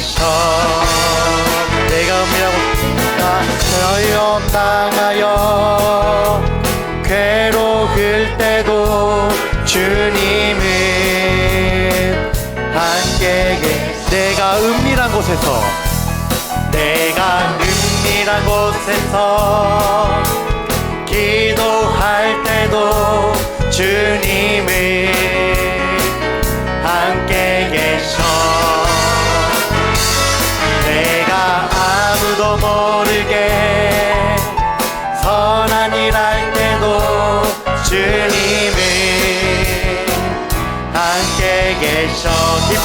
계셔 내가 음이라고 나여 나가요. 괴로울 때도 주님은 함께 계 내가 은밀한 곳에서 내가 은밀한 곳에서 기도할 때도 주님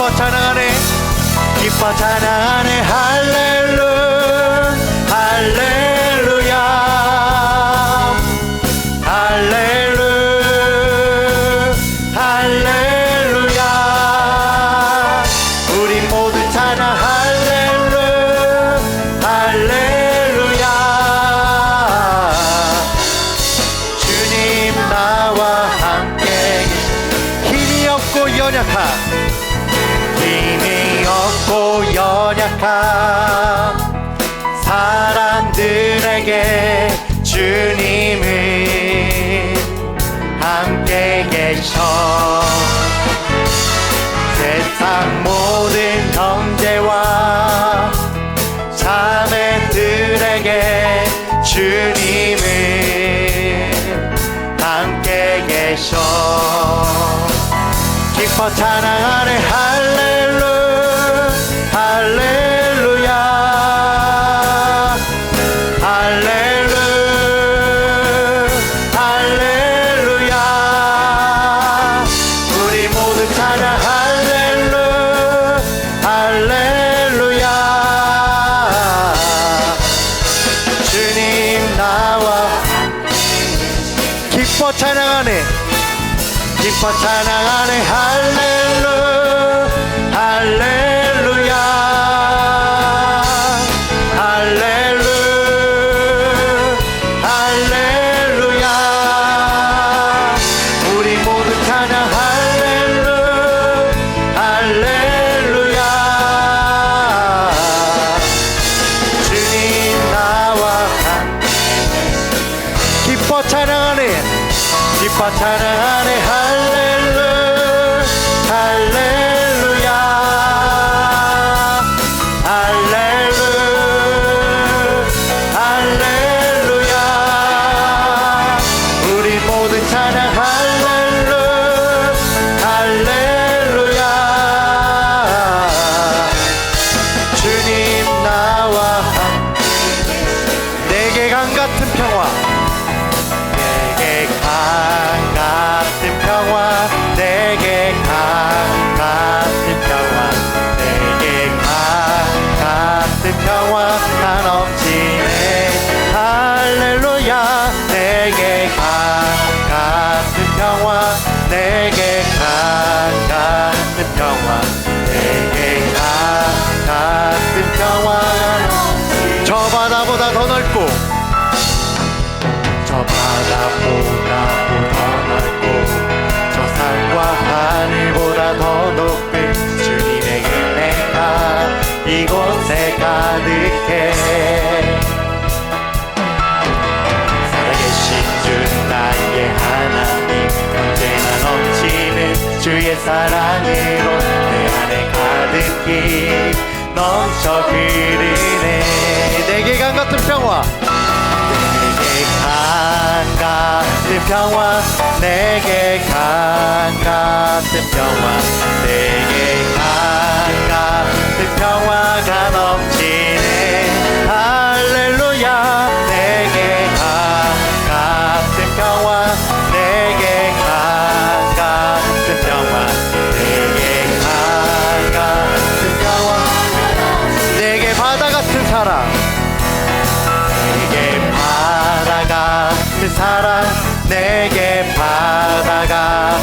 기뻐 찬양하네. 기뻐 찬양하네. 할렐루 할렐루야. 할렐루 할렐루야. 우리 모두 찬양 할렐루 할렐루야. 주님 나와 함께 힘이 없고 연약한 연약한 사람들에게 주님은 함께 계셔. 세상 모든 형제와 자매들에게 주님은 함께 계셔. 기뻐 할렐루 할렐루야 사랑으로 내 안에 가득히 넘쳐 흐르네. 내게 강 같은 평화. 내게 강 같은 평화. 내게 강 같은 평화. 내게 강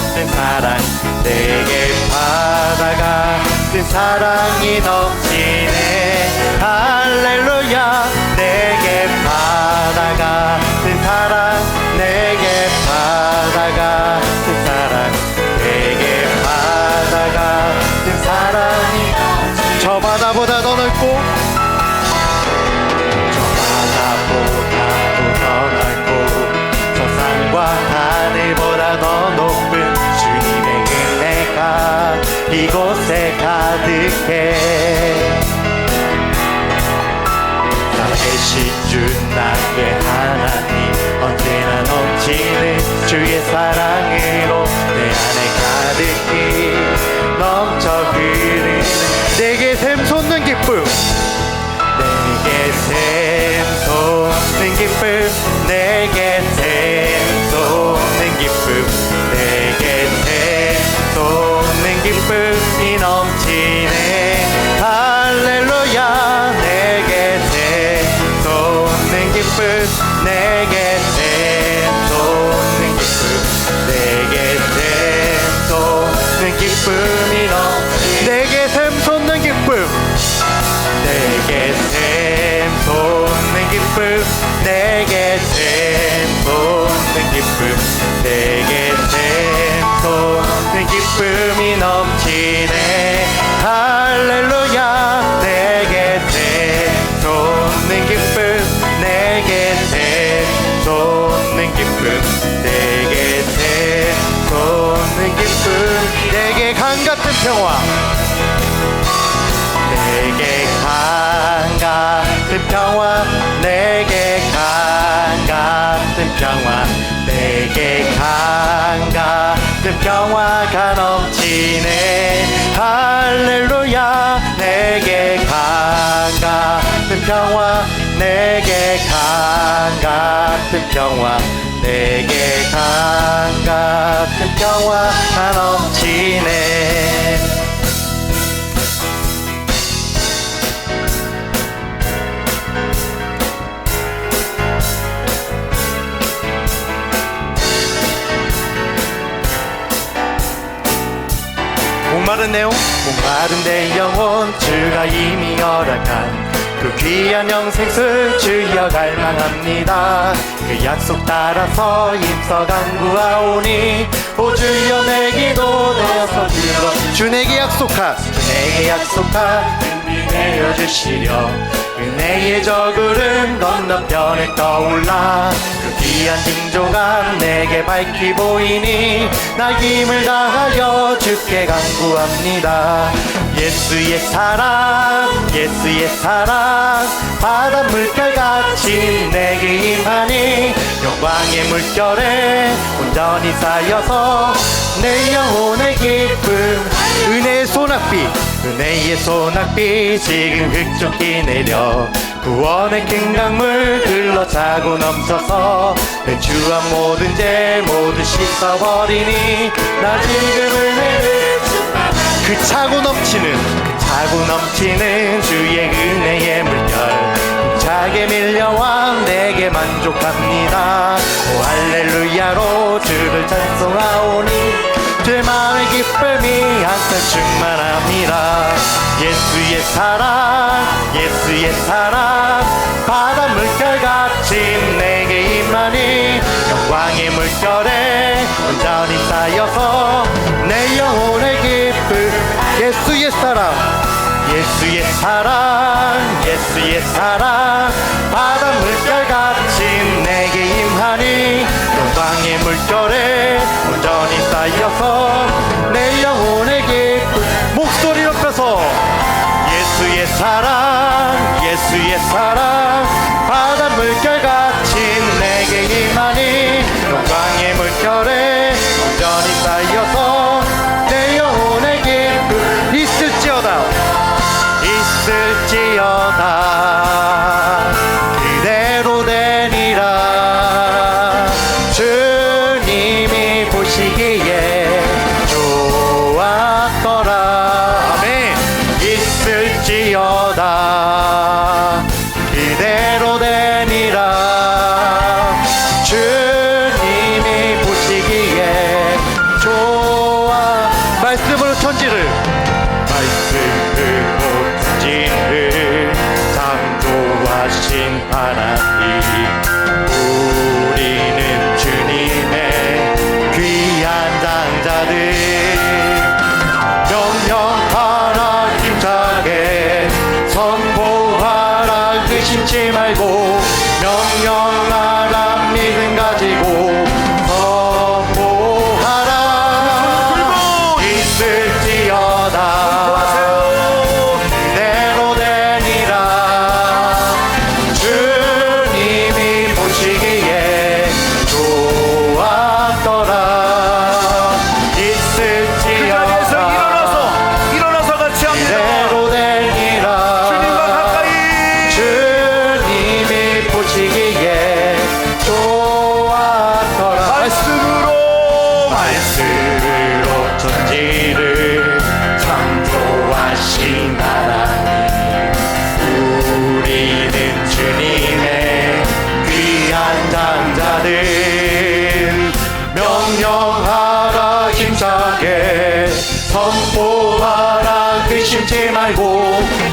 같은 사랑 내게 바다 같은 사랑이 넘치네 할렐루야 내게 바다 같은 사랑 사랑으로 내 안에 가득히 넘쳐 흐르는 내게 샘솟는 기쁨. 내게 샘솟는 기쁨. 내게 샘솟는 기쁨. 내게 샘솟는 기쁨이 넘치네. 할렐루야. 내게 샘솟는 기쁨. 내게 샘솟는 평화. 내게 강 같은 평화. 내게 강 같은 평화. 내게 강 같은 평화가 넘치네. 할렐루야. 내게 강 같은 평화. 내게 강 같은 평화. 내게 강 같은 평화가 넘치네 목마른 내 영, 목마른 내 영혼. 주가 이미 허락한 그 귀한 영생을 주여 갈망합니다. 그 약속 따라서 힘써 간구하오니 오 주여 내 기도 내어서 불러. 주 내게 약속한 주 내게 은비 내어주시려 은혜의 저 구름 건너편에 떠올라. 그 귀한 징조가 내게 밝히 보이니 나 힘을 다하여 주께 간구합니다. 예수의 사랑 예수의 사랑. 바다 물결같이 내게 임하니 영광의 물결에 온전히 쌓여서 내 영혼의 기쁨. 은혜의 소낙비 은혜의 소낙비 지금 흙좁게 내려 구원의 큰 강물 흘러 차고 넘쳐서 내 주한 모든 죄 모두 씻어버리니 나 지금 은혜를 그 차고 넘치는 그 차고 넘치는 주의 은혜의 물결. 차게 밀려와 내게 만족합니다. 오 할렐루야로 주를 찬송하오니 기쁨이 항상 충만합니다. 예수의 사랑 예수의 사랑. 바다 물결같이 내게 임하니 영광의 물결에 온전히 쌓여서 내 영혼의 기쁨 예수의 사랑. 예수의 사랑 예수의 사랑. 바다 물결 사랑 예수의 사랑 爱我